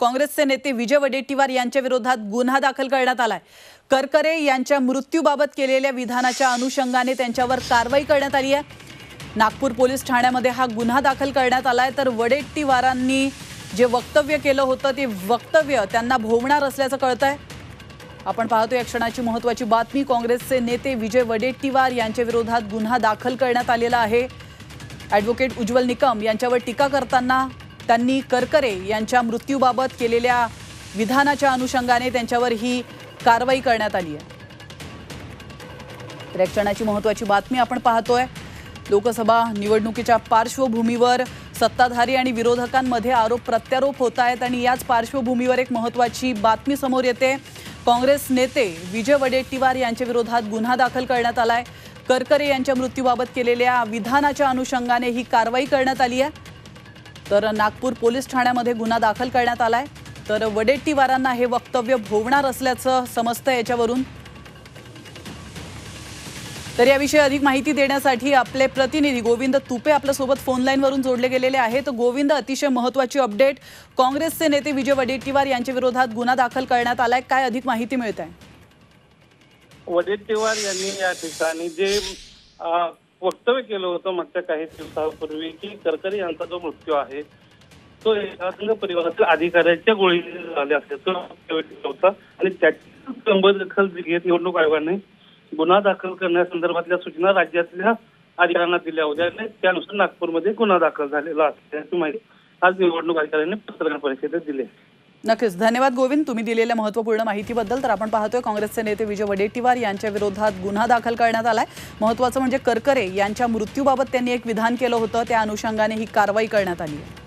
काँग्रेसचे नेते विजय वडेट्टीवार यांच्या विरोधात गुन्हा दाखल करण्यात आलाय. करकरे यांच्या मृत्यूबाबत केलेल्या विधानाच्या अनुषंगाने त्यांच्यावर कारवाई करण्यात आली आहे. नागपूर पोलीस ठाण्यामध्ये हा गुन्हा दाखल करण्यात आलाय. तर वडेट्टीवारांनी जे वक्तव्य केलं होतं ते वक्तव्य त्यांना भोवणार असल्याचं कळत आहे आपण पाहतो या क्षणाची महत्वाची बातमी. काँग्रेसचे नेते विजय वडेट्टीवार यांच्या विरोधात गुन्हा दाखल करण्यात आलेला आहे. ॲडव्होकेट उज्ज्वल निकम यांच्यावर टीका करताना त्यांनी करकरे यांच्या मृत्यूबाबत केलेल्या विधानाच्या अनुषंगाने त्यांच्यावर ही कारवाई करण्यात आली आहे. तर या क्षणाची महत्वाची बातमी आपण पाहतोय. लोकसभा निवडणुकीच्या पार्श्वभूमीवर सत्ताधारी आणि विरोधकांमध्ये आरोप प्रत्यारोप होत आहेत आणि याच पार्श्वभूमीवर एक महत्वाची बातमी समोर येते. काँग्रेस नेते विजय वडेट्टीवार यांच्या विरोधात गुन्हा दाखल करण्यात आला आहे करकरे यांच्या मृत्यूबाबत केलेल्या विधानाच्या अनुषंगाने ही कारवाई करण्यात आली आहे. तर नागपूर पोलीस ठाण्यामध्ये गुन्हा दाखल करण्यात आलाय. तर वडेट्टीवारांना हे वक्तव्य भोवणार असल्याचं समजतं याच्यावरून. तर याविषयी अधिक माहिती देण्यासाठी आपले प्रतिनिधी गोविंद तुपे आपल्यासोबत फोन लाईनवरून जोडले गेलेले आहेत. गोविंद अतिशय महत्वाची अपडेट काँग्रेसचे नेते विजय वडेट्टीवार यांच्या विरोधात गुन्हा दाखल करण्यात आलाय. काय अधिक माहिती मिळत आहे वडेट्टीवार यांनी या ठिकाणी जे वक्तव्य केलं होतं मागच्या काही दिवसापूर्वी की करकरी यांचा जो मृत्यू आहे तो एका परिवारातील अधिकाऱ्याच्या गोळी झाले असल्याचं वक्तव्य केलं होतं. आणि त्याची गंभीर दखल घेत निवडणूक आयोगाने गुन्हा दाखल करण्यासंदर्भातल्या सूचना राज्यातल्या अधिकाऱ्यांना दिल्या होत्या आणि त्यानुसार नागपूरमध्ये गुन्हा दाखल झालेला असल्याची माहिती आज निवडणूक अधिकाऱ्यांनी पत्रकार परिषदेत दिली नक्कीच. धन्यवाद गोविंद. तुम्ही दिलेल्या महत्त्वपूर्ण माहितीबद्दल तर आपण पाहतोय काँग्रेसचे नेते विजय वडेट्टीवार यांच्या विरोधात गुन्हा दाखल करण्यात आलाय. महत्वाचं म्हणजे करकरे यांच्या मृत्यूबाबत त्यांनी एक विधान केलं होतं. त्या अनुषंगाने ही कारवाई करण्यात आली आहे.